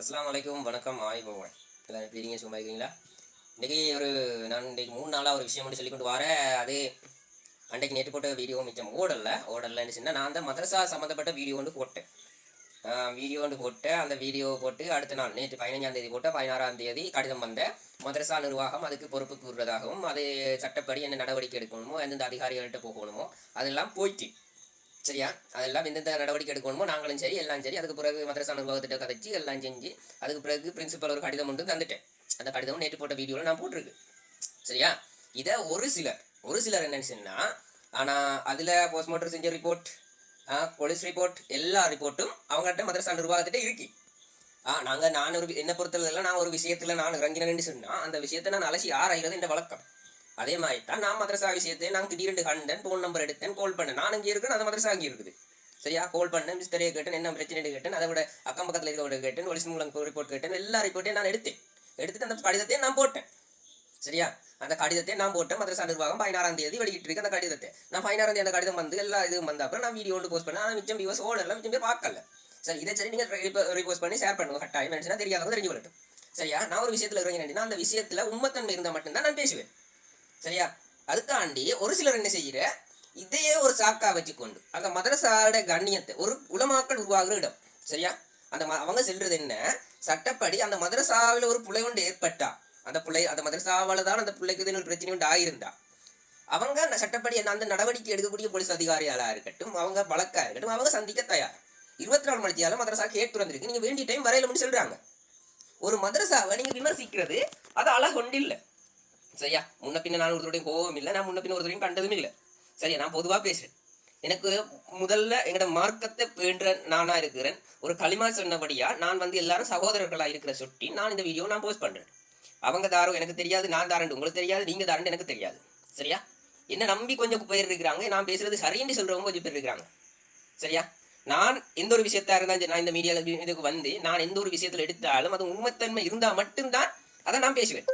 அஸ்லாம் வலைக்கும் வணக்கம் ஆய் போவேன் எல்லாம் எப்படி இருக்கீங்க? சும்மா இருக்கீங்களா? இன்றைக்கி ஒரு நான் இன்றைக்கி மூணு நாளாக ஒரு விஷயம் மட்டும் சொல்லி கொண்டு வரேன். அது அன்றைக்கு நேற்று போட்ட வீடியோ மிச்சம். ஓடலை ஓடல சொன்னால் நான் அந்த மதரசா சம்மந்தப்பட்ட வீடியோ ஒன்று போட்டேன். வீடியோ ஒன்று போட்டேன். அந்த வீடியோ போட்டு அடுத்த நாள் நேற்று பதினஞ்சாம் தேதி போட்ட பதினாறாம் தேதி கடிதம் வந்த மதரசா நிர்வாகம் அதுக்கு பொறுப்பு கூறுறதாகவும் அது சட்டப்படி என்ன நடவடிக்கை எடுக்கணுமோ எந்தெந்த அதிகாரிகள்கிட்ட போகணுமோ அதெல்லாம் போயிட்டு சரியா? அதெல்லாம் எந்தெந்த நடவடிக்கை எடுக்கணுமோ நாங்களும் சரி எல்லாம் சரி. அதுக்கு பிறகு மதரசா நிர்வாகத்திட்ட கதைச்சு எல்லாம் செஞ்சு அதுக்கு பிறகு பிரின்சிபல் ஒரு கடிதம் ஒன்று தந்துட்டேன். அந்த கடிதம் நேற்று போட்ட வீடியோவில் நான் போட்டிருக்கு. சரியா? இதை ஒரு சிலர் ஒரு சிலர் என்னன்னு சொன்னால் ஆனால் அதில் போஸ்ட்மார்ட்டம் செஞ்ச ரிப்போர்ட் போலீஸ் ரிப்போர்ட் எல்லா ரிப்போர்ட்டும் அவங்கள்ட்ட மதரசா நிர்வாகத்திட்ட இருக்கு. ஆ நாங்கள் நான் ஒரு என்னை பொறுத்தவரையில் நான் ஒரு விஷயத்தில் நான் இறங்கினேன்னு சொன்னால் அந்த விஷயத்தை நான் அலசி ஆராய்கிறது என்ற வழக்கம். அதே மாதிரி தான் நான் மதரசா விஷயத்தை நான் திடீர்னு கண்டேன் ஃபோன் நம்பர் எடுத்தேன் கால் பண்ணேன். நான் இங்கே இருக்கேன் அந்த மதரசா அங்கே இருக்குது. சரியா? கால் பண்ணேன் மிஸ்டரே கேட்டேன் என்ன பிரச்சனை கேட்டேன் அதை விட அக்கம் பக்கத்தில் இருக்கவங்க கேட்டேன் ஒலிஸ் மூலம் ரிப்போர்ட் கேட்டேன் எல்லா ரிப்போர்ட்டையும் நான் எடுத்தேன். எடுத்துட்டு அந்த கடிதத்தையும் நான் போட்டேன். சரியா? அந்த கடிதத்தை நான் போட்டேன் மதரசா நிர்வாகம் பதினாறாம் தேதி வெளியிட்டு இருக்கு அந்த கடிதத்தை. நான் பதினாறாம் தேதி அந்த கடிதம் வந்து எல்லா இதுவும் வந்த அப்புறம் நான் வீடியோ ஒன்று போஸ்ட் பண்ணேன். ஆனால் மிச்சம் வியூஸ் ஓடல மிச்சம் பேர் பார்க்கல. சரி இதை சரி நீங்கள் ரிப்போஸ்ட் பண்ணி ஷேர் பண்ணுங்க. கட்டாயம் நினச்சுன்னா தெரியாதவங்க தெரிஞ்சு வரட்டும் சரியா? நான் ஒரு விஷயத்தில் இறங்கினேன் அந்த விஷயத்தில் உண்மைத்தன்மை இருந்தால் மட்டும்தான் நான் பேசுவேன். சரியா? அதுக்காண்டி ஒரு சிலர் என்ன செய்கிற இதையே ஒரு சாக்கா வச்சுக்கொண்டு அந்த மதரசாவோட கண்ணியத்தை ஒரு உலமாக்கள் உருவாகிற இடம் சரியா? அந்த ம- அவங்க செல்றது என்ன? சட்டப்படி அந்த மதரசாவில் ஒரு புலை ஒன்று ஏற்பட்டா அந்த பிள்ளை அந்த மதரசாவால் தான் அந்த பிள்ளைக்கு இதுன்னு ஒரு பிரச்சனை ஒன்று ஆயிருந்தா அவங்க அந்த சட்டப்படி என்ன அந்த நடவடிக்கை எடுக்கக்கூடிய போலீஸ் அதிகாரிகளாக இருக்கட்டும் அவங்க வழக்காக இருக்கட்டும் அவங்க சந்திக்க தயார். இருபத்தி நாலு மணி நேரம் மதரசா கேட்டு வந்திருக்கு. நீங்கள் வேண்டிய டைம் வரையில சொல்கிறாங்க ஒரு மதரசாவை நீங்கள் விமர்சிக்கிறது அது அழகு இல்லை சரியா? முன்ன பின்ன நான் ஒருத்தருடையும் கோவம் இல்லை நான் முன்ன பின்ன ஒருத்தரையும் கண்டதும் இல்லை. சரியா? நான் பொதுவாக பேசுறேன். எனக்கு முதல்ல எங்களோட மார்க்கத்தை வேண்ட நானா இருக்கிறேன். ஒரு களிமா சொன்னபடியா நான் வந்து எல்லாரும் சகோதரர்களா இருக்கிற சுட்டி நான் இந்த வீடியோ நான் போஸ்ட் பண்றேன். அவங்க தாரோ எனக்கு தெரியாது நான் தாரண்டு உங்களுக்கு தெரியாது நீங்க தாரண்டு எனக்கு தெரியாது. சரியா? என்ன நம்பி கொஞ்சம் பேர் இருக்கிறாங்க. நான் பேசுறது சரின்னு சொல்றவங்க கொஞ்சம் பேர் இருக்கிறாங்க. சரியா? நான் எந்த ஒரு விஷயத்தா இருந்தாலும் நான் இந்த மீடியாவில் இதுக்கு வந்து நான் எந்த ஒரு விஷயத்துல எடுத்தாலும் அது உண்மைத்தன்மை இருந்தால் மட்டும்தான் அதை நான் பேசுவேன்.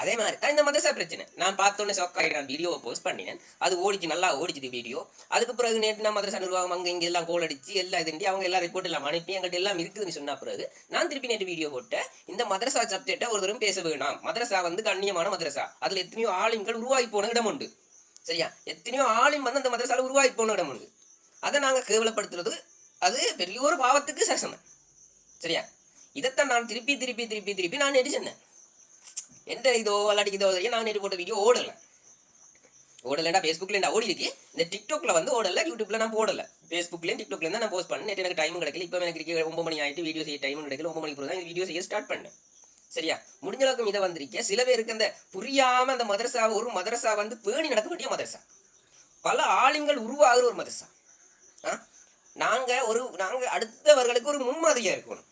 அதே மாதிரி தான் இந்த மதரசா பிரச்சனை. நான் பார்த்தோன்னே ஷாக் வீடியோவை போஸ்ட் பண்ணினேன். அது ஓடிச்சு நல்லா ஓடிச்சுது வீடியோ அதுக்கு பிறகு நேற்று நான் மதரசா நிர்வாகம் அங்கே இங்கே எல்லாம் கோல் அடிச்சு எல்லாம் இதுண்டி அவங்க எல்லாம் ரிப்போர்ட் எல்லாம் அனுப்பி எங்கள்கிட்ட எல்லாம் இருக்குதுன்னு சொன்ன பிறகு நான் திருப்பி நேற்று வீடியோ போட்டேன். இந்த மதரசா சப்ஜெக்டை ஒருத்தரும் பேச வேணாம். மதரசா வந்து கண்ணியமான மதரசா. அதில் எத்தனையோ ஆளுங்கள் உருவாகி போன இடம் உண்டு. சரியா? எத்தனையோ ஆளும் வந்து அந்த மதரசாவில் உருவாகி போன இடம் உண்டு. அதை நாங்கள் கேவலப்படுத்துறது அது பெரிய ஒரு பாவத்துக்கு சசமம் சரியா? இதைத்தான் நான் திருப்பி திருப்பி திருப்பி திருப்பி நான் நேற்று சொன்னேன். எந்த இதோ விளாடிக்குதோ நான் நேற்று போட்ட வீடியோ ஓடலை. ஓடலைடா ஃபேஸ்புக்கில் ஃபேஸ்புக்ல ஓடி இருக்கு. இந்த டிக்டாக்ல வந்து ஓடல யூடியூப்ல நான் போடல. ஃபேஸ்புக்லேயும் டிக்டாக்ல தான் நான் போஸ்ட் பண்ணேன். நேற்று எனக்கு டைம் கிடைக்கல. இப்போ எனக்கு இருக்க ஒம்பது மணி ஆயிட்டு வீடியோ செய்ய டைம் கிடைக்கல. ஒம்பது மணிக்கு தான் வீடியோ செய்ய ஸ்டார்ட் பண்ணேன். சரியா? முடிஞ்ச அளவுக்கு இதை வந்திருக்கேன் சில பேருக்கு அந்த புரியாம அந்த மதரசா ஒரு மதரசா வந்து பேணி நடக்க வேண்டிய மதரசா. பல ஆளுங்கள் உருவாகிற ஒரு மதரசா. ஆ? ஒரு நாங்கள் அடுத்தவர்களுக்கு ஒரு முன்மாதிரியாக இருக்கணும்.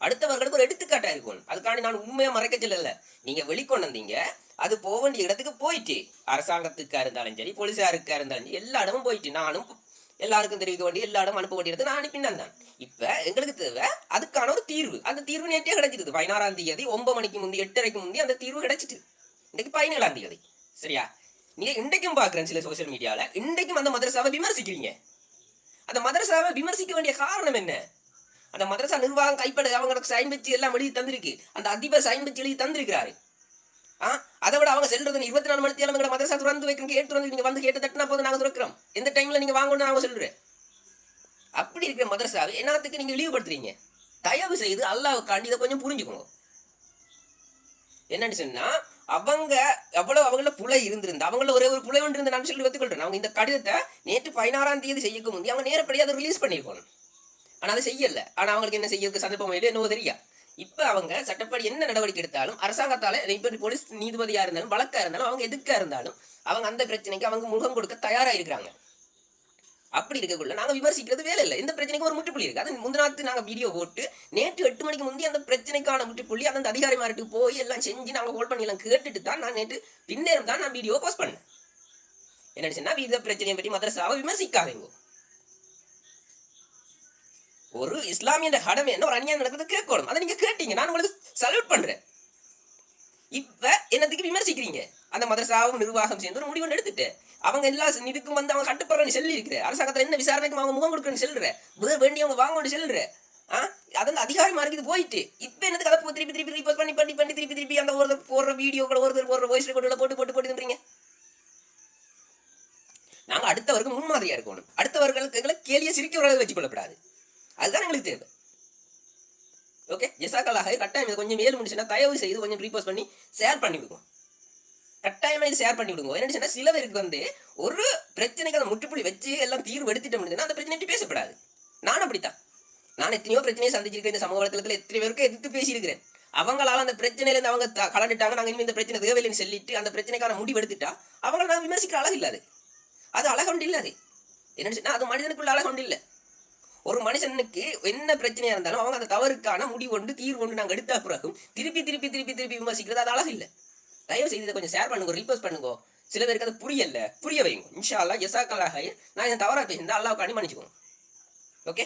அடுத்தவர்களுக்கு ஒரு எடுத்துக்காட்டா இருக்கும். அதுக்காண்டி நான் உண்மையா மறைக்க சொல்லல. நீங்க வெளிக்கொண்டு வந்தீங்க. அது போக வேண்டிய இடத்துக்கு போயிட்டு அரசாங்கத்துக்கா இருந்தாலும் சரி போலீஸாருக்கா இருந்தாலும் சரி எல்லா இடமும் போயிட்டு நானும் எல்லாருக்கும் தெரிவிக்க வேண்டிய எல்லா இடமும் அனுப்ப வேண்டிய இடத்துக்கு நான் அனுப்பினேன் தான். இப்போ எங்களுக்கு தேவை அதுக்கான ஒரு தீர்வு. அந்த தீர்வு நேற்றே கிடைச்சிது பதினாறாம் தேதி ஒன்பது மணிக்கு முந்தி எட்டரைக்கு முந்தி அந்த தீர்வு கிடைச்சிட்டு. இன்னைக்கு பதினேழாம் தேதி. சரியா? நீங்க இன்றைக்கும் பார்க்குறேன் சில சோசியல் மீடியால இன்றைக்கும் அந்த மதரசாவை விமர்சிக்கிறீங்க. அந்த மதரசாவை விமர்சிக்க வேண்டிய காரணம் என்ன? அந்த மதரசா நிர்வாகம் கைப்பட அவங்களுக்கு சைன் வச்சு எல்லாம் எழுதி தந்திருக்கு. அந்த அதிபர் சைன் வச்சு எழுதி தந்திருக்கிறாரு. ஆ? அதை விட அவங்க செல்றது இருபத்தி நாலு மணி நேரம் மதரசா திறந்து வைக்கணும் கேட்டு வந்து நீங்க வந்து கேட்டு தட்டினா போதும் நாங்க திறக்கிறோம். எந்த டைம்ல நீங்க வாங்கணும்னு நாங்க சொல்றேன் அப்படி இருக்கிற மதரசாவை என்னத்துக்கு நீங்க இழிவுபடுத்துறீங்க? தயவு செய்து அல்லாவுக்காண்டி இதை கொஞ்சம் புரிஞ்சுக்கோங்க. என்னன்னு சொன்னா அவங்க எவ்வளவு அவங்கள புலை இருந்திருந்தா அவங்கள ஒரே ஒரு புலை ஒன்று இருந்த நான் சொல்லி ஒத்துக்கொள்றேன். அவங்க இந்த கடிதத்தை நேற்று பதினாறாம் தேதி செய்யக்கு முந்தி அவங்க நேரப்படியாக அதை ரிலீஸ் பண்ணியிருக்கணும். ஆனால் அதை செய்யல. ஆனால் அவங்களுக்கு என்ன செய்யறதுக்கு சந்தர்ப்பம் இல்லை என்னவோ தெரியா இப்போ அவங்க சட்டப்படி என்ன நடவடிக்கை எடுத்தாலும் அரசாங்கத்தால் இப்போ போலீஸ் நீதிபதியாக இருந்தாலும் வழக்காக இருந்தாலும் அவங்க எதுக்காக இருந்தாலும் அவங்க அந்த பிரச்சனைக்கு அவங்க முகம் கொடுக்க தயாராக இருக்கிறாங்க அப்படி இருக்கக்குள்ள நாங்கள் விமர்சிக்கிறது வேலை இல்லை. இந்த பிரச்சனைக்கு ஒரு முற்றுப்புள்ளி இருக்குது அது முந்தினாத்து நாங்கள் வீடியோ போட்டு நேற்று எட்டு மணிக்கு முந்தி அந்த பிரச்சனைக்கான முற்றுப்புள்ளி அந்த அதிகாரிமார்கிட்ட போய் எல்லாம் செஞ்சு நாங்கள் ஹோல்ட் பண்ணி கேட்டுட்டு தான் நான் நேற்று பின்னேரம் தான் நான் வீடியோ போஸ்ட் பண்ணேன். என்ன சொன்னால் இந்த பிரச்சனையை பற்றி மதரசாவை விமர்சிக்காதீங்க. ஒரு இஸ்லாமிய கடமை என்ன? ஒரு அநியாயம் நடக்குது கேட்கணும் அதை நீங்க கேட்டீங்க. நான் உங்களுக்கு சல்யூட் பண்றேன். இப்ப என்னத்துக்கு விமர்சிக்கிறீங்க? அந்த மதரசாவும் நிர்வாகம் சேர்ந்து ஒரு முடிவு எடுத்துட்டு அவங்க எல்லா இதுக்கும் வந்து அவங்க கட்டுப்படுறேன்னு சொல்லி இருக்கிற அரசாங்கத்துல என்ன விசாரணைக்கு அவங்க முகம் கொடுக்குறேன்னு சொல்ற? வே- வேண்டியவங்க வாங்கணும்னு சொல்ற. ஆ? அது அந்த அதிகாரிமாருக்கு போயிட்டு. இப்போ என்னது கதை திருப்பி திருப்பி ரீபோஸ்ட் பண்ணி பண்ணி பண்ணி திருப்பி திருப்பி அந்த ஒரு போடுற வீடியோக்களை ஒருத்தர் போடுற வாய்ஸ் ரெக்கார்டில் போட்டு போட்டு போட்டுன்றீங்க நாங்கள் அடுத்தவருக்கு முன்மாதிரியாக இருக்கணும். அடுத்தவர்களுக்கு எங்களை கேலியை சிரிக்க ஒரு வச்சு கொள்ளப்படாது அதுதான் எங்களுக்கு தேவை. ஓகே ஜெசாக்கலாக கட்டாயம் இது கொஞ்சம் மேல் முடிச்சுன்னா தயவு செய்து கொஞ்சம் ரீபோஸ்ட் பண்ணி ஷேர் பண்ணி விடுவோம் கட்டாயமாக இது ஷேர் பண்ணி விடுங்க. என்ன சில பேருக்கு வந்து ஒரு பிரச்சனைக்கு அந்த முற்றுப்புள்ளி வச்சு எல்லாம் தீர்வு எடுத்துட்டு முடிஞ்சுன்னா அந்த பிரச்சனை பேசப்படாது. நான் அப்படித்தான். நான் எத்தனையோ பிரச்சனையை சந்திச்சிருக்கேன். இந்த சமூக வலைத்தளத்தில் எத்தனை பேருக்கு எதிர்த்து பேசியிருக்கிறேன். அவங்களால அந்த பிரச்சனையிலேருந்து அவங்க கலந்துட்டாங்க. நாங்கள் இனிமேல் இந்த பிரச்சனை தேவையில்லைன்னு சொல்லிட்டு அந்த பிரச்சனைக்கான முடிவு எடுத்துட்டா அவங்கள நான் விமர்சிக்கிற அழகு இல்லாது அது. அழகொண்டு இல்லை அது. என்னன்னு அது மனிதனுக்குள்ள அழகொண்டு இல்லை. ஒரு மனுஷனுக்கு என்ன பிரச்சனையா இருந்தாலும் அவங்க அந்த தவறுக்கான முடிவு கொண்டு தீர்வு கொண்டு நாங்கள் எடுத்த பிறகும் திருப்பி திருப்பி திருப்பி திருப்பி விமர்சிக்கிறது அது அழகு இல்லை. தயவு செய்து இதை கொஞ்சம் ஷேர் பண்ணுங்க ரீபோஸ்ட் பண்ணுங்க. சில பேருக்கு அது புரியல. புரிய வைங்க இன்ஷா அல்லா எசாக்கல்லாக நான் இதை தவறாக பேசியிருந்தா அல்லாவுக்கு அனுமதிச்சுக்கோங்க ஓகே